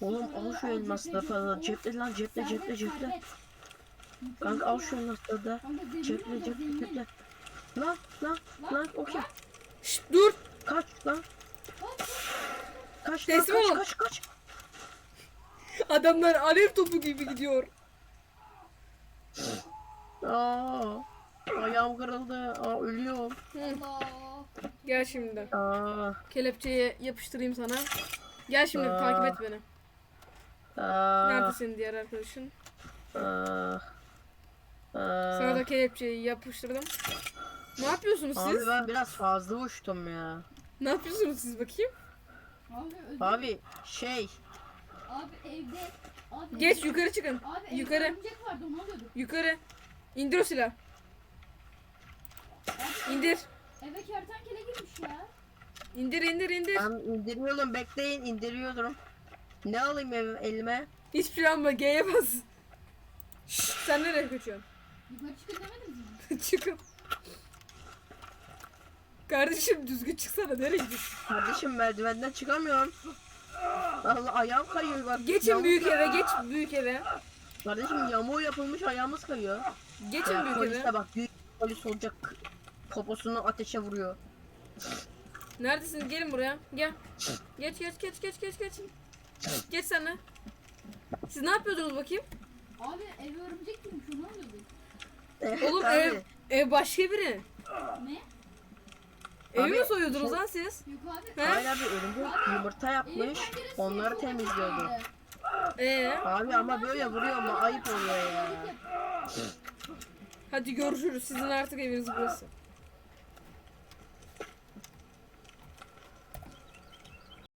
Oğlum al şu ceple, falan. Ceple lan Servet, ceple. servet. Kanka al şu elmasları da. Ceple zengin. ceple. Lan lan Lan, okey. Şşt dur. Kaç lan. Kaç lan Teslim kaç ol. kaç kaç. Adamlar alev topu gibi gidiyor. Aa. Ayağım kırıldı. Aa ölüyorum. Allah. Gel şimdi. Aa. Kelepçeyi yapıştırayım sana. Gel şimdi Aa. takip et beni. Aa. Nerede senin diğer arkadaşın? Aa. Aa. Sana da kelepçeyi yapıştırdım. Ne yapıyorsunuz Abi siz? ben biraz fazla uçtum ya. Ne yapıyorsunuz siz bakayım? Abi Abi şey. Abi evde. Abi Geç evde- yukarı çıkın. Abi evde Yukarı. örümcek vardı onu alıyorduk. Yukarı. İndir o silah. Abi İndir. eve kertenkele girmiş ya. İndir indir indir. Ben indiriyorum bekleyin indiriyorum. Ne alayım ev, elime? Hiçbir şey alma G'ye bas. Şşt, sen nereye kaçıyorsun? Yukarı çıkın demediniz mi? Kardeşim düzgün çıksana nereye gidiyorsun? Kardeşim merdivenden çıkamıyorum. Allah ayağım kayıyor bak. Geçin Yamuk büyük eve geç büyük eve. Kardeşim yamuğu yapılmış ayağımız kayıyor. Geçin Ya, büyük polis eve. de bak büyük polis olacak. Poposunu ateşe vuruyor. Neredesiniz? Gelin buraya. Gel. Geç geç geç geç geç geç. Geç sen de. Siz ne yapıyordunuz bakayım? Abi eve örümcek girmiş onu alıyorduk. Evet, Oğlum abi. ev, ev başka biri. Ne? Evi Abi, mi soyuyordunuz şey- lan siz? Yok abi. He? Hayır abi örümcek yumurta yapmış. Onları temizliyordu. Ee, Abi ama böyle vuruyor mu ayıp oluyor ya. hadi görüşürüz. Sizin artık eviniz burası.